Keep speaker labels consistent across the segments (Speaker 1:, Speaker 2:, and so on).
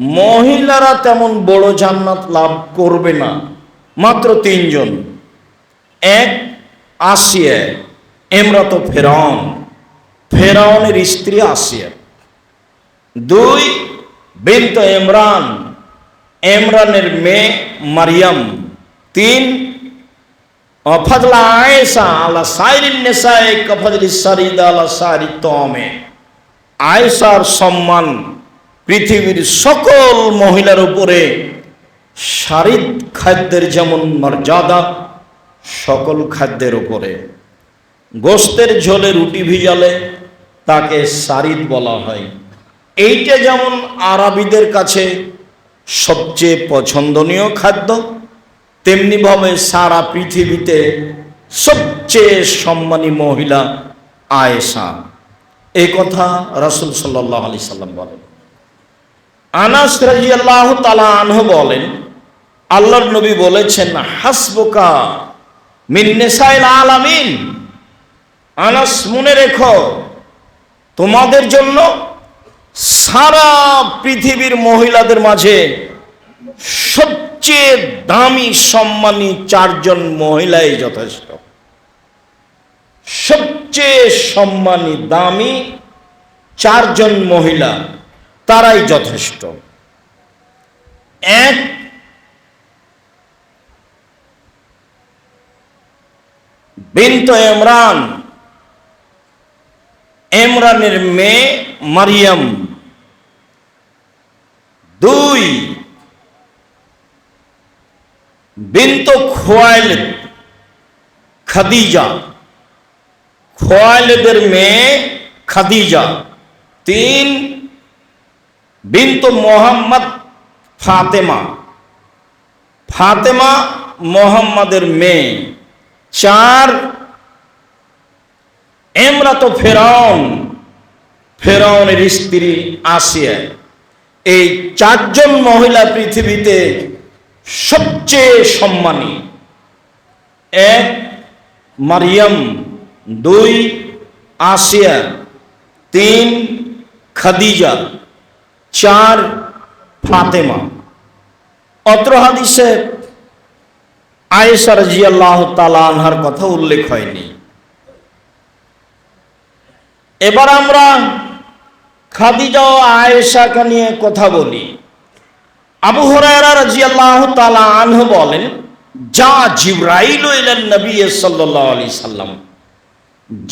Speaker 1: মহিলারা তেমন বড় জান্নাত লাভ করবে না। মাত্র তিনজন। এক আসিয়া এমরাত ফেরাউন। ফেরাউনের স্ত্রী আসিয়া। দুই বিন্ত ইমরান। ইমরানের মেয়ে মারিয়াম। তিন অফজলা আয়েশা আলা নেশায় আয়েশার সম্মান পৃথিবীর সকল মহিলার উপরে সারিদ খাদ্যের যেমন মর্যাদা, সকল খাদ্যের উপরে গোস্তের ঝোলে রুটি ভিজালে তাকে সারিদ বলা হয়। এইটা যেমন আরবিদের কাছে সবচেয়ে পছন্দনীয় খাদ্য তেমনিভাবে সারা পৃথিবীতে সবচেয়ে সম্মানী মহিলা আয়েশা। এই কথা রাসুল সাল্লাহ আলি সাল্লাম বলেন। আনাস রাজিয়াল্লাহ তালা আনহ বলেন, আল্লাহর নবী বলেছেন, হাসবুকা মিন্নেসাইল আলামিন। আনাস, মনে রেখো, তোমাদের জন্য সারা পৃথিবীর মহিলাদের মাঝে সবচেয়ে দামি, সম্মানী চারজন মহিলাই যথেষ্ট। সবচেয়ে সম্মানী, দামি চারজন মহিলা। তারাই যথেষ্ট। এক, বিন্ত ইমরান। ইমরানের মেয়ে মারিয়াম। দুই, বিন্ত খোয়াইলেদ খাদিজা। খোয়াইলেদের মেয়ে খাদিজা। তিন বিন্ত মোহাম্মদ ফাতেমা। ফাতেমা মোহাম্মদের মেয়ে। চার এমরা তো ফেরাউন। ফেরাউনের স্ত্রী আসিয়া। এই চারজন মহিলা পৃথিবীতে সবচেয়ে সম্মানী। এক মারিয়াম, দুই আসিয়া, তিন খাদিজা। চার ফাতেমা। অত্র হাদিসে আয়েশা রাজিয়াল্লাহ তালা আনহার কথা উল্লেখ হয়নি। এবার আমরা খাদিজা ও আয়েশাকে নিয়ে কথা বলি। আবু হরায়রা রাজিয়াল্লাহ তালা আনহ বলেন, যা জিব্রাইল এলেন নবী সাল্লাহ আলি সাল্লাম।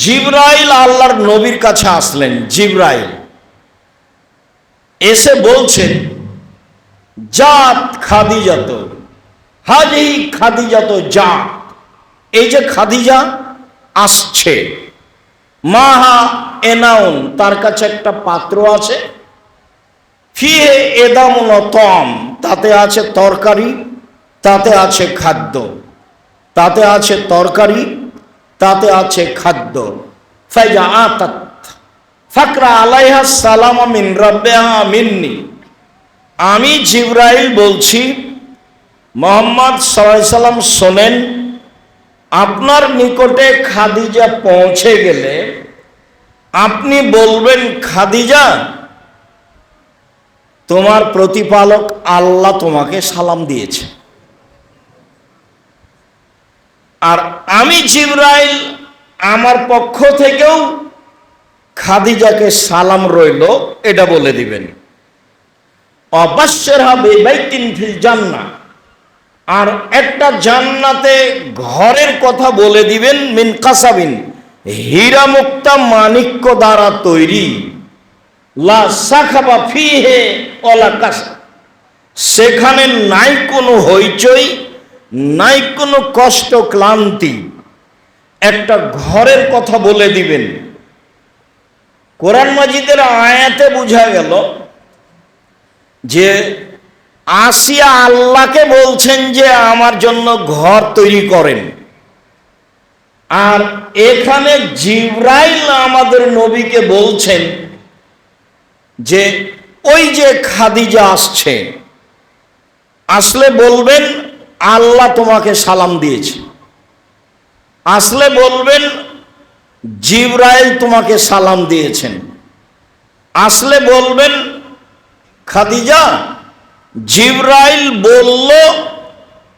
Speaker 1: জিব্রাইল আল্লাহর নবীর কাছে আসলেন, জিব্রাইল। এসে বলছেন, জাত খাদিজাত, হাজি খাদিজাত জাত। এই যে খাদিজা আসছে, মাহা এনাউন, তার কাছে একটা পাত্র আছে। ফিহে এদামুন তম, তাতে আছে তরকারি, তাতে আছে খাদ্য, তাতে আছে তরকারি, তাতে আছে খাদ্য। ফাইজা আতাত ফাকরা আলাইহা সালাম মিন রব্বেহা মিন্নি। আমি জিব্রাইল বলছি, মোহাম্মদ সাল্লাম শোনেন, আপনার নিকটে খাদিজা পৌঁছে গেলে আপনি বলবেন, খাদিজা, তোমার প্রতিপালক আল্লাহ তোমাকে সালাম দিয়েছে। আর আমি জিব্রাইল আমার পক্ষ থেকেও খাদিজাকে সালাম রইল, এটা বলে দিবেন। অবশ্যের হবে বাইতিন ফিল জান্না আর একটা জান্নাতে ঘরের কথা বলে দিবেন, মিন কাসাবিন হীরা মুক্তা মানিক্য দ্বারা তৈরি। লা ফিহে অলা সেখানে নাই কোনো হইচই, নাই কোনো কষ্ট ক্লান্তি। একটা ঘরের কথা বলে দিবেন। কোরআন মাজিদের আয়াতে বোঝা গেল যে আসিয়া আল্লাহকে বলছেন যে আমার জন্য ঘর তৈরি করেন। আর এখানে জিব্রাইল আমাদের নবীকে বলছেন যে ওই যে খাদিজা আসছে, আসলে বলবেন, আল্লাহ তোমাকে সালাম দিয়েছে। আসলে বলবেন জিব্রাইল তোমাকে সালাম দিয়েছেন। আসলে বলবেন, খাদিজা, জিব্রাইল বলল,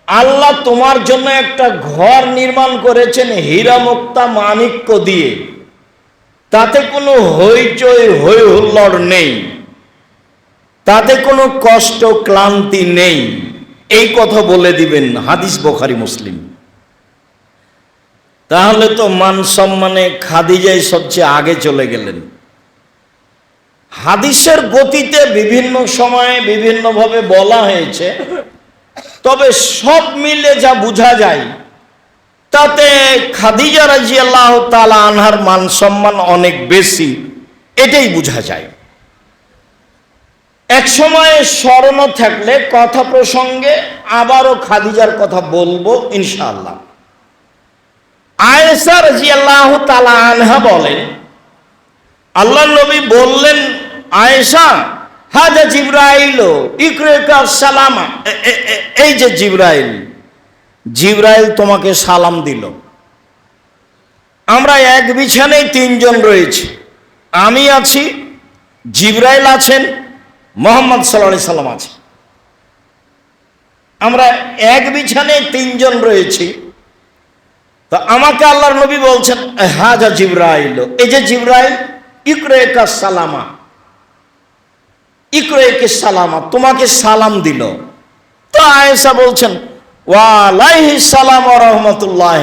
Speaker 1: আল্লাহ তোমার জন্য একটা ঘর নির্মাণ করেছেন হীরা মুক্তা মানিক্য দিয়ে। তাতে কোনো হইচই হই হুল্লড় নেই। তাতে কোনো কষ্ট, ক্লান্তি নেই। এই কথা বলে দিবেন হাদিস বোখারি মুসলিম। তাহলে তো মান সম্মানে খাদিজাই সবচেয়ে আগে চলে গেলেন। হাদিসের গতিতে বিভিন্ন সময়ে বিভিন্নভাবে বলা হয়েছে, তবে সব মিলে যা বোঝা যায়, তাতে খাদিজা রাজি আল্লাহ তালা আনহার মান সম্মান অনেক বেশি, এটাই বোঝা যায়। এক সময়ে স্মরণ থাকলে কথা প্রসঙ্গে আবারও খাদিজার কথা বলব ইনশাআল্লাহ। আয়েসা রাজি আল্লাহ তালা আনহা বলেন, আল্লাহ নবী বললেন, আয়েশা, হাজা জিব্রাইল ইকরেকা সালামা এই যে জিব্রাইল জিব্রাইল তোমাকে সালাম দিল। আমরা এক বিছানায় তিনজন রয়েছি। আমি আছি, জিব্রাইল আছেন, মোহাম্মদ সাল্লাহ সাল্লাম আছে আমরা এক বিছানায় তিনজন রয়েছি। তো আমাকে আল্লাহর নবী বলছেন হাজা জিব্রাইল, এই যে জিব্রাইল ইকরেকা সালামা ইকরেকে সালামা, তোমাকে সালাম দিল। তো আয়েশা বলছেন, ওয়ালাইহি সালাম রহমতুল্লাহ।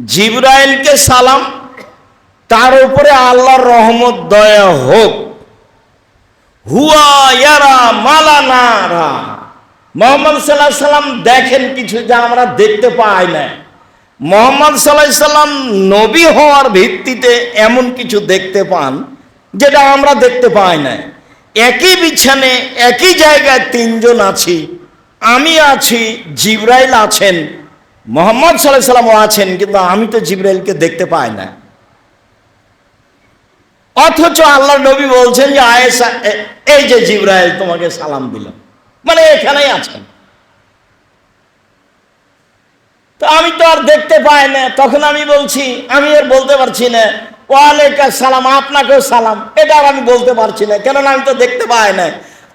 Speaker 1: জিব্রাইলকে সালাম, তার উপরে আল্লাহর রহমত, দয়া হোক। হুয়া ইয়ারা মালানারা মোহাম্মদ সাল্লাহ সাল্লাম দেখেন কিছু যা আমরা দেখতে পাই না। মোহাম্মদ সাল্লাহ সাল্লাম নবী হওয়ার ভিত্তিতে এমন কিছু দেখতে পান, যেটা আমরা দেখতে পাই না একই বিছানে, একই জায়গায় তিনজন আছি, আমি আছি, জিব্রাইল আছেন, মোহাম্মদ সাল্লাহ সাল্লামও আছেন, কিন্তু আমি তো জিব্রাইলকে দেখতে পাই না অথচ আল্লাহ নবী বলছেন যে, আয়েশা, এ- এই যে জিব্রাইল তোমাকে সালাম দিল। মানে এখানেই আছেন। তো আমি তো আর দেখতে পাই না। তখন আমি বলছি, আমি আর বলতে পারছি না। ওয়ালাইকা সালাম আপনাকেও সালাম। এটা আর আমি বলতে পারছি না, কেননা আমি তো দেখতে পাই না।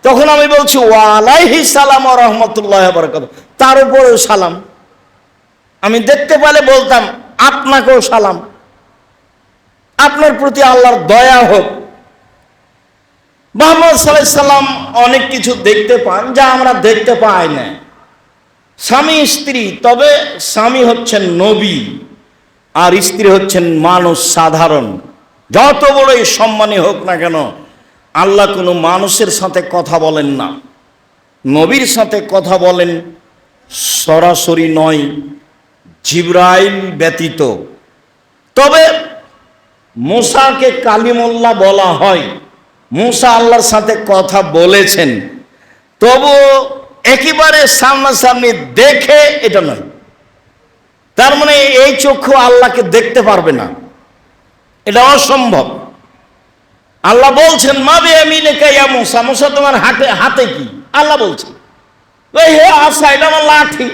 Speaker 1: তখন আমি বলছি ওয়ালাইহি সালাম ও রহমতুল্লাহ বরকত তার উপরেও সালাম। আমি দেখতে পেলে বলতাম, আপনাকেও সালাম। আপনার প্রতি আল্লাহর দয়া হোক। মোহাম্মদ সাল্লাম অনেক কিছু দেখতে পান যা আমরা দেখতে পাই না। স্বামী স্ত্রী, তবে স্বামী হচ্ছেন নবী আর স্ত্রী হচ্ছেন মানুষ সাধারণ। যত বড়ই সম্মানী হোক না কেন, আল্লাহ কোনো মানুষের সাথে কথা বলেন না। নবীর সাথে কথা বলেন সরাসরি নয়, জিব্রাইল ব্যতীত। তবে মুসাকে কালিমুল্লাহ বলা হয়। মুসা আল্লাহর সাথে কথা বলেছেন। তবু একেবারে সামনাসামনি দেখে এটা নয়। তার মানে এই চক্ষু আল্লাহকে দেখতে পারবে না। এটা অসম্ভব। আল্লাহ বলছেন, মা বে আমি মুসা? মুসা, তোমার হাতে হাতে কি? আল্লাহ বলছেন হে এটা আমার লাঠি।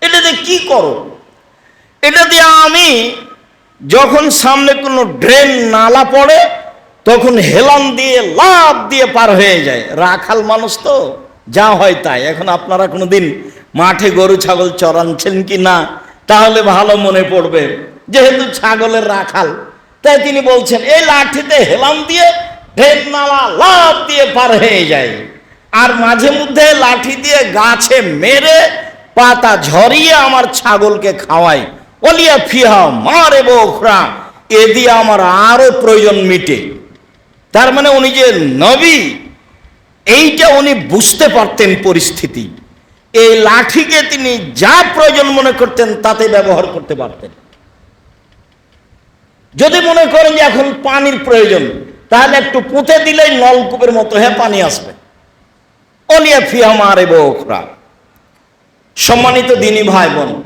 Speaker 1: এটা দিয়ে কি করো? এটা দিয়ে আমি যখন সামনে কোনো ড্রেন নালা পড়ে, তখন হেলান দিয়ে লাভ দিয়ে পার হয়ে যায়। রাখাল মানুষ তো। যা হয় তাই। এখন আপনারা কোনোদিন মাঠে গরু, ছাগল চড়াচ্ছেন কি না, তাহলে ভালো মনে পড়বে। যেহেতু ছাগলের রাখাল, তাই তিনি বলছেন, এই লাঠিতে হেলাম দিয়ে ঢেক নালা লাভ দিয়ে পার হয়ে যায় আর মাঝে মধ্যে লাঠি দিয়ে গাছে মেরে পাতা ঝরিয়ে আমার ছাগলকে খাওয়াই। অলিয়া ফিহা মারে বোখরা, এ দিয়ে আমার আরও প্রয়োজন মিটে। তার মানে উনি যে নবী এইটা উনি বুঝতে পারতেন পরিস্থিতি। এই লাঠিকে তিনি যা প্রয়োজন মনে করতেন তাতে ব্যবহার করতে পারতেন। যদি মনে করেন যে এখন পানির প্রয়োজন, তাহলে একটু পুঁতে দিলেই নলকূপের মতো হ্যাঁ পানি আসবে। অলিয়া ফিহা মারে বোখরা। সম্মানিত দিনী ভাই বোন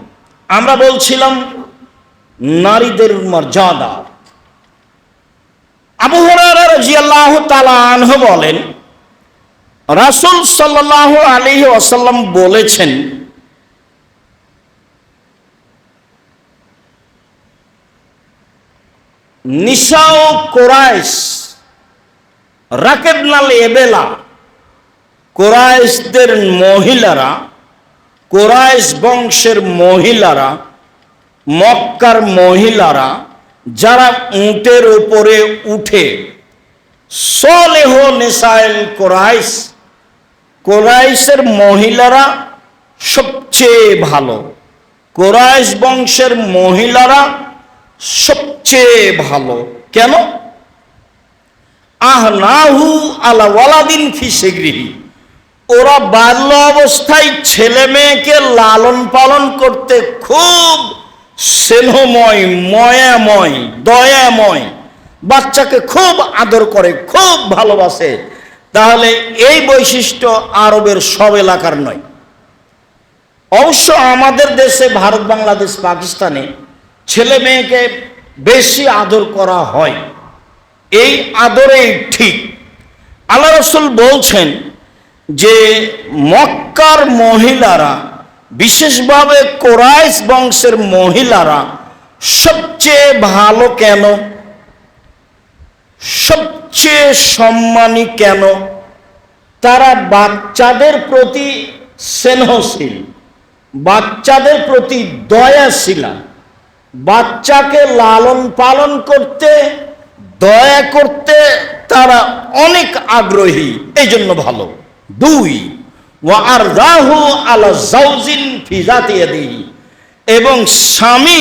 Speaker 1: আমরা বলছিলাম, নারীদের মর্যাদা। আবু হুরায়রা রাদিয়াল্লাহু তাআলা আনহু বলেন রাসূল সাল্লাল্লাহু আলাইহি ওয়াসাল্লাম বলেছেন, নিসাও কোরাইশ, রাকেবনাল এবেলা, কোরাইশদের মহিলারা, কোরাইশ বংশের মহিলারা, মক্কার মহিলারা, যারা উটের উপরে উঠে, সলেহ নেসাইল কোরাইশ কোরাইশের মহিলারা সবচেয়ে ভালো। কোরাইশ বংশের মহিলারা সবচেয়ে ভালো। কেন? আহ নাহু আলা ওয়ালাদিন ফিসেগৃহী ওরা বাল্য অবস্থায় ছেলে মেয়েকে লালন পালন করতে খুব স্নেহময়, ময়াময়, দয়াময়, বাচ্চাকে খুব আদর করে, খুব ভালোবাসে। তাহলে এই বৈশিষ্ট্য আরবের সব এলাকার নয়। অবশ্য আমাদের দেশে ভারত, বাংলাদেশ, পাকিস্তানে ছেলে মেয়েকে বেশি আদর করা হয়। এই আদরেই ঠিক। আল্লাহ রসুল বলছেন যে মক্কার মহিলারা, বিশেষভাবে কোরাইশ বংশের মহিলারা সবচেয়ে ভালো কেন? সবচেয়ে সম্মানী কেন? তারা বাচ্চাদের প্রতি স্নেহশীল, বাচ্চাদের প্রতি দয়াশীলা। বাচ্চাকে লালন পালন করতে, দয়া করতে তারা অনেক আগ্রহী এই জন্য ভালো। দুই, ওয়া আর রাহু আলা জাউজিন ফিজাতিয়াদি এবং স্বামী